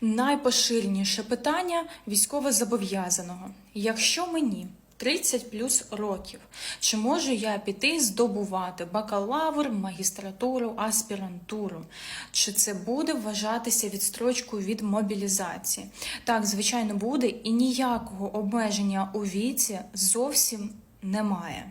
Найпоширеніше питання військовозобов'язаного. Якщо мені 30 плюс років, чи можу я піти здобувати бакалавр, магістратуру, аспірантуру? Чи це буде вважатися відстрочкою від мобілізації? Так, звичайно, буде, і ніякого обмеження у віці зовсім немає.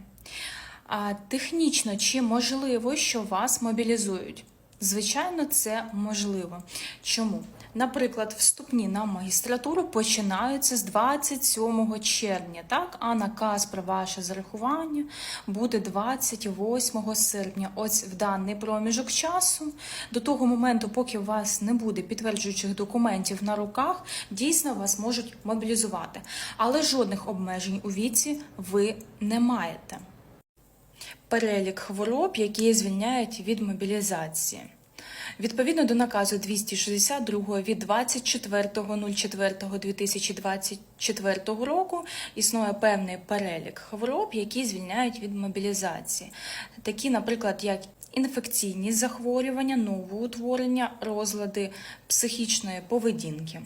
А технічно чи можливо, що вас мобілізують? Звичайно, це можливо. Чому? Наприклад, вступні на магістратуру починаються з 27 червня, так? А наказ про ваше зарахування буде 28 серпня. Ось в даний проміжок часу, до того моменту, поки у вас не буде підтверджуючих документів на руках, дійсно вас можуть мобілізувати. Але жодних обмежень у віці ви не маєте перелік хвороб, які звільняють від мобілізації. Відповідно до наказу 262 від 24.04.2024 року існує певний перелік хвороб, які звільняють від мобілізації, такі, наприклад, як інфекційні захворювання, новоутворення, розлади психічної поведінки.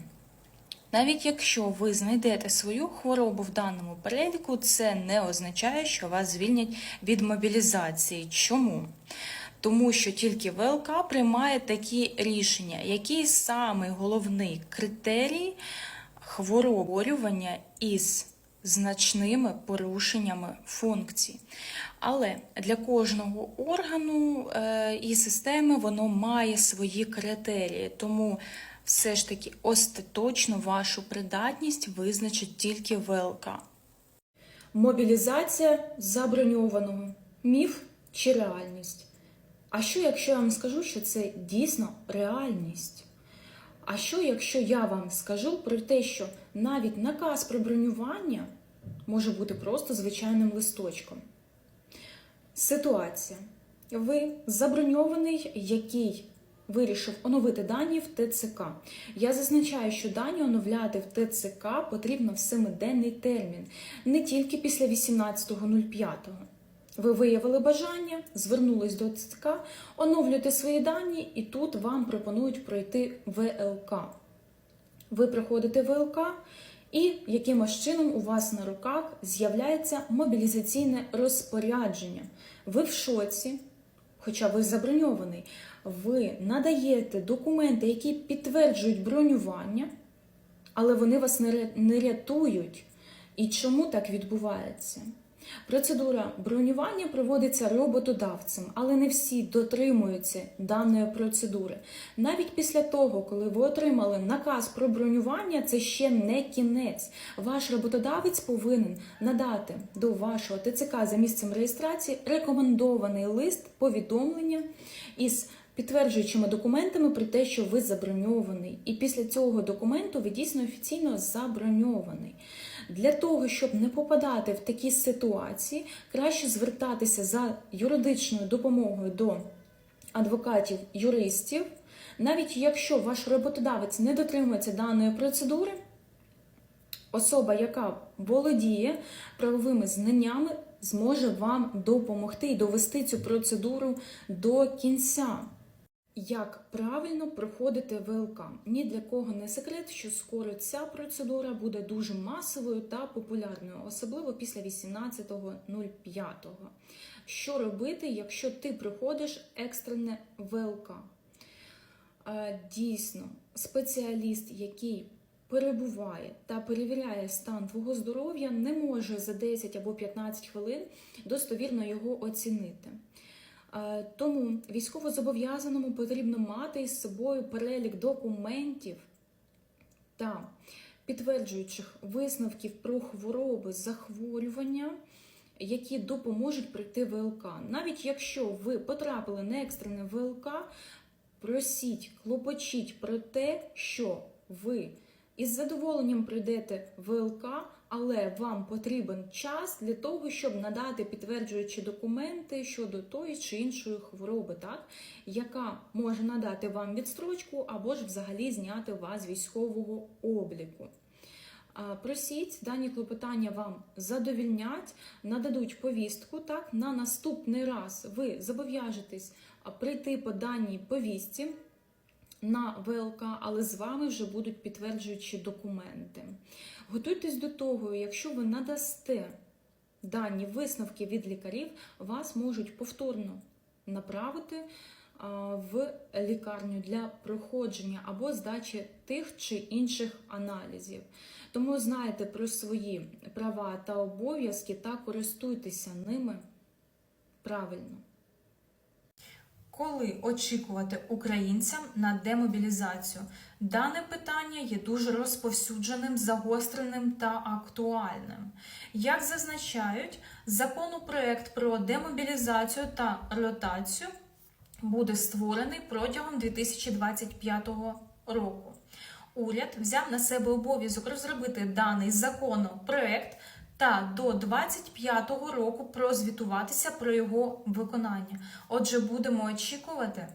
Навіть якщо ви знайдете свою хворобу в даному переліку, це не означає, що вас звільнять від мобілізації. Чому? Тому що тільки ВЛК приймає такі рішення, який саме головний критерій хвороборювання із значними порушеннями функцій. Але для кожного органу е, і системи воно має свої критерії. Тому все ж таки остаточно вашу придатність визначить тільки ВЛК. Мобілізація заброньованого. Міф чи реальність? А що, якщо я вам скажу, що це дійсно реальність? А що, якщо я вам скажу про те, що навіть наказ про бронювання може бути просто звичайним листочком? Ситуація. Ви заброньований, який вирішив оновити дані в ТЦК. Я зазначаю, що дані оновляти в ТЦК потрібно в семиденний термін, не тільки після 18.05. Ви виявили бажання, звернулись до ТЦК, оновлюєте свої дані, і тут вам пропонують пройти ВЛК. Ви приходите в ВЛК, і якимось чином у вас на руках з'являється мобілізаційне розпорядження. Ви в шоці, хоча ви заброньований, ви надаєте документи, які підтверджують бронювання, але вони вас не рятують. І чому так відбувається? Процедура бронювання проводиться роботодавцем, але не всі дотримуються даної процедури. Навіть після того, коли ви отримали наказ про бронювання, це ще не кінець. Ваш роботодавець повинен надати до вашого ТЦК за місцем реєстрації рекомендований лист повідомлення із підтверджуючими документами про те, що ви заброньований. І після цього документу ви дійсно офіційно заброньований. Для того, щоб не попадати в такі ситуації, краще звертатися за юридичною допомогою до адвокатів, юристів, навіть якщо ваш роботодавець не дотримується даної процедури, особа, яка володіє правовими знаннями, зможе вам допомогти і довести цю процедуру до кінця. Як правильно проходити ВЛК? Ні для кого не секрет, що скоро ця процедура буде дуже масовою та популярною, особливо після 18.05. Що робити, якщо ти проходиш екстрене ВЛК? Е, Дійсно, спеціаліст, який перебуває та перевіряє стан твого здоров'я, не може за 10 або 15 хвилин достовірно його оцінити. Е, Тому військовозобов'язаному потрібно мати із собою перелік документів та підтверджуючих висновків про хвороби, захворювання, які допоможуть пройти ВЛК. Навіть якщо ви потрапили на екстрене ВЛК, просіть, клопочіть про те, що ви із задоволенням прийдете ВЛК, але вам потрібен час для того, щоб надати підтверджуючі документи щодо тої чи іншої хвороби, так, яка може надати вам відстрочку або ж взагалі зняти вас з військового обліку. Просіть, дані клопотання вам задовільнять, нададуть повістку. Так, на наступний раз ви зобов'яжетесь прийти по даній повістці. На ВЛК, але з вами вже будуть підтверджуючі документи. Готуйтесь до того, якщо ви надасте дані висновки від лікарів, вас можуть повторно направити в лікарню для проходження або здачі тих чи інших аналізів. Тому знайте про свої права та обов'язки та користуйтеся ними правильно. Коли очікувати українцям на демобілізацію? Дане питання є дуже розповсюдженим, загостреним та актуальним. Як зазначають, законопроект про демобілізацію та ротацію буде створений протягом 2025 року. Уряд взяв на себе обов'язок розробити даний законопроект та до 25-го року прозвітуватися про його виконання. Отже, будемо очікувати.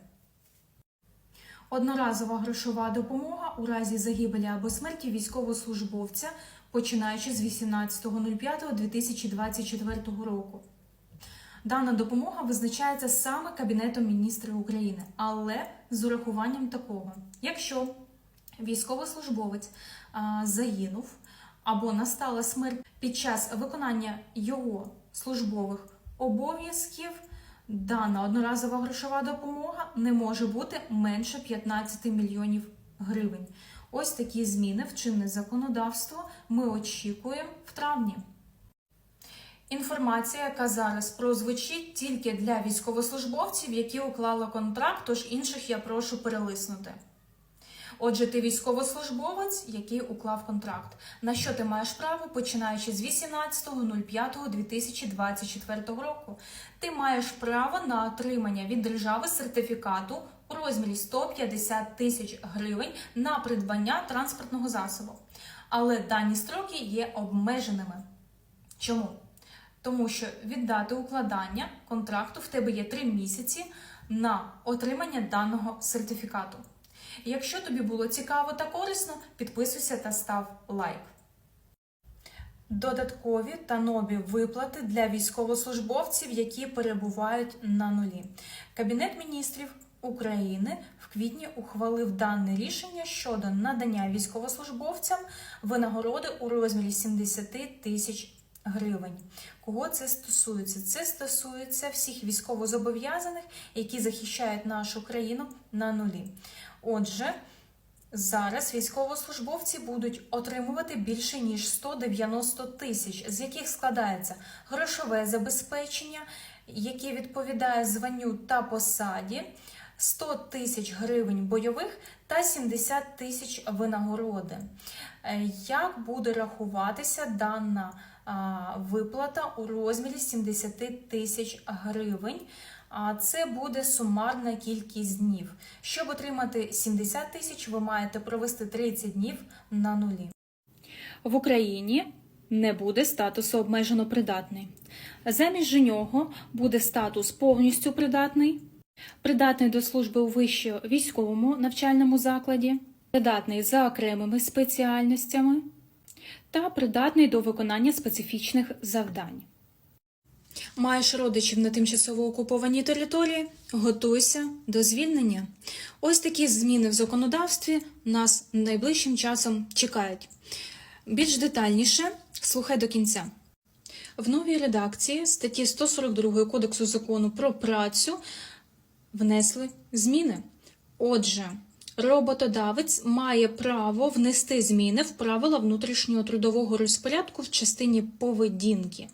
Одноразова грошова допомога у разі загибелі або смерті військовослужбовця, починаючи з 18.05.2024 року. Дана допомога визначається саме Кабінетом міністрів України, але з урахуванням такого: якщо військовослужбовець загинув або настала смерть під час виконання його службових обов'язків, дана одноразова грошова допомога не може бути менше 15 мільйонів гривень. Ось такі зміни в чинне законодавство ми очікуємо в травні. Інформація, яка зараз прозвучить тільки для військовослужбовців, які уклали контракт, тож інших я прошу перелиснути. Отже, ти військовослужбовець, який уклав контракт. На що ти маєш право, починаючи з 18.05.2024 року? Ти маєш право на отримання від держави сертифікату у розмірі 150 тисяч гривень на придбання транспортного засобу. Але дані строки є обмеженими. Чому? Тому що від дати укладання контракту в тебе є 3 місяці на отримання даного сертифікату. Якщо тобі було цікаво та корисно, підписуйся та став лайк. Додаткові та нові виплати для військовослужбовців, які перебувають на нулі. Кабінет міністрів України в квітні ухвалив дане рішення щодо надання військовослужбовцям винагороди у розмірі 70 тисяч гривень. Кого це стосується? Це стосується всіх військовозобов'язаних, які захищають нашу країну на нулі. Отже, зараз військовослужбовці будуть отримувати більше ніж 190 тисяч, з яких складається грошове забезпечення, яке відповідає званню та посаді. 100 тисяч гривень бойових та 70 тисяч винагороди. Е, Як буде рахуватися дана виплата у розмірі 70 тисяч гривень? Це буде сумарна кількість днів. Щоб отримати 70 тисяч, ви маєте провести 30 днів на нулі. В Україні не буде статусу обмежено придатний. Замість нього буде статус повністю придатний, придатний до служби у вищому військовому навчальному закладі, придатний за окремими спеціальностями та придатний до виконання специфічних завдань. Маєш родичів на тимчасово окупованій території? Готуйся до звільнення. Ось такі зміни в законодавстві нас найближчим часом чекають. Більш детальніше слухай до кінця. В новій редакції статті 142 Кодексу закону про працю внесли зміни. Отже, роботодавець має право внести зміни в правила внутрішнього трудового розпорядку в частині поведінки.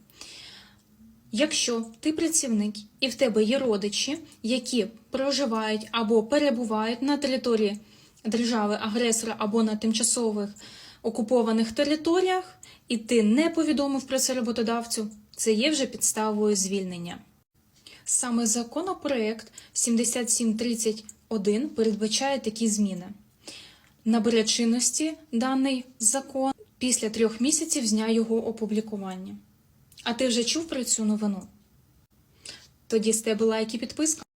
Якщо ти працівник і в тебе є родичі, які проживають або перебувають на території держави-агресора або на тимчасових окупованих територіях, і ти не повідомив про це роботодавцю, це є вже підставою звільнення. Саме законопроект 7731 передбачає такі зміни. Набере чинності даний закон після трьох місяців з дня його опублікування. А ти вже чув про цю новину? Тоді з тебе лайк і підписка.